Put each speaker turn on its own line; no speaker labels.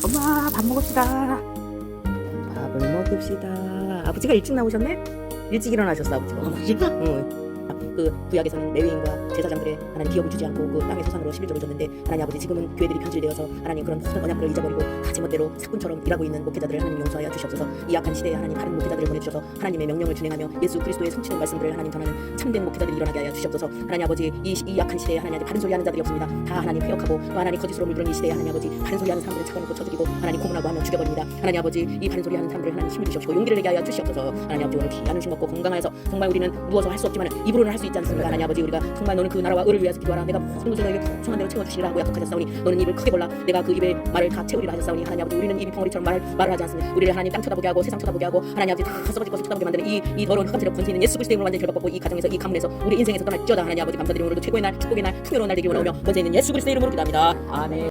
자, 밥 먹읍시다. 밥을 먹읍시다. 아버지가 일찍 나오셨네? 일찍 일어나셨어, 아버지가.
아버지가
응. 그 구약에서는 레위인과 제사장들의 하나님 기업을 주지 않고 그 땅의 소산으로 11조를 줬는데 하나님 아버지 지금은 교회들이 변질되어서 하나님 그런 소산 언약들을 잊어버리고 다 제멋대로 사꾼처럼 일하고 있는 목회자들을 하나님 용서하여 주시옵소서. 이 악한 시대에 하나님 다른 목회자들을 보내주셔서 하나님의 명령을 준행하며 예수 그리스도의 성취된 말씀들을 하나님 전하는 참된 목회자들이 일어나게 하여 주시옵소서. 하나님 아버지 이, 시- 이 악한 시대에 하나님 아버지 바른 소리 하는 자들이 없습니다. 다 하나님 회역하고 또 하나님 거짓으로 물들은 이 시대에 하나님 아버지 바른 소리 하는 사람들을 쳐놓고 쳐죽이고 하나님 고문하고 하면 죽여버립니다. 하나님 아버지 이 바른 소리 하는 사람들을 하나님 힘을 주시옵시고 용기를 내게 하여 주시옵소서. 하나님 아버지 오늘 귀한 음식 먹고 건강하여서 정말 우리는 누워서 할 수 없지만 입으로 는할수 있지 않습니까? 하나님 아버지 우리가 정말 너는 그 나라와 의를 위해서 기도하라. 내가 모든 것을 너에게 풍성한 대로 채워주시리라. 하고 약속하셨사오니 너는 입을 크게 벌라. 내가 그 입의 말을 다 채우리라 하셨사오니 하나님 아버지 우리는 입이 벙어리처럼 말을, 말을 하지 않습니다. 우리를 하나님 땅 쳐다보게 하고 세상 쳐다보게 하고 하나님 아버지 다 썩어질 것을 쳐다보게 만드는 이, 이 더러운 흑암세력 권세 있는 예수 이름으로 완전히 결박받고 이 가정에서 이 가문에서 우리 인생에서 떠날지어다. 하나님 아버지 감사드리고 오늘도 최고의 날 축복의 날 풍요로운 날 되기를 원하며 권세 있는 예수 그리스도의 이름으로 기도합니다. 아멘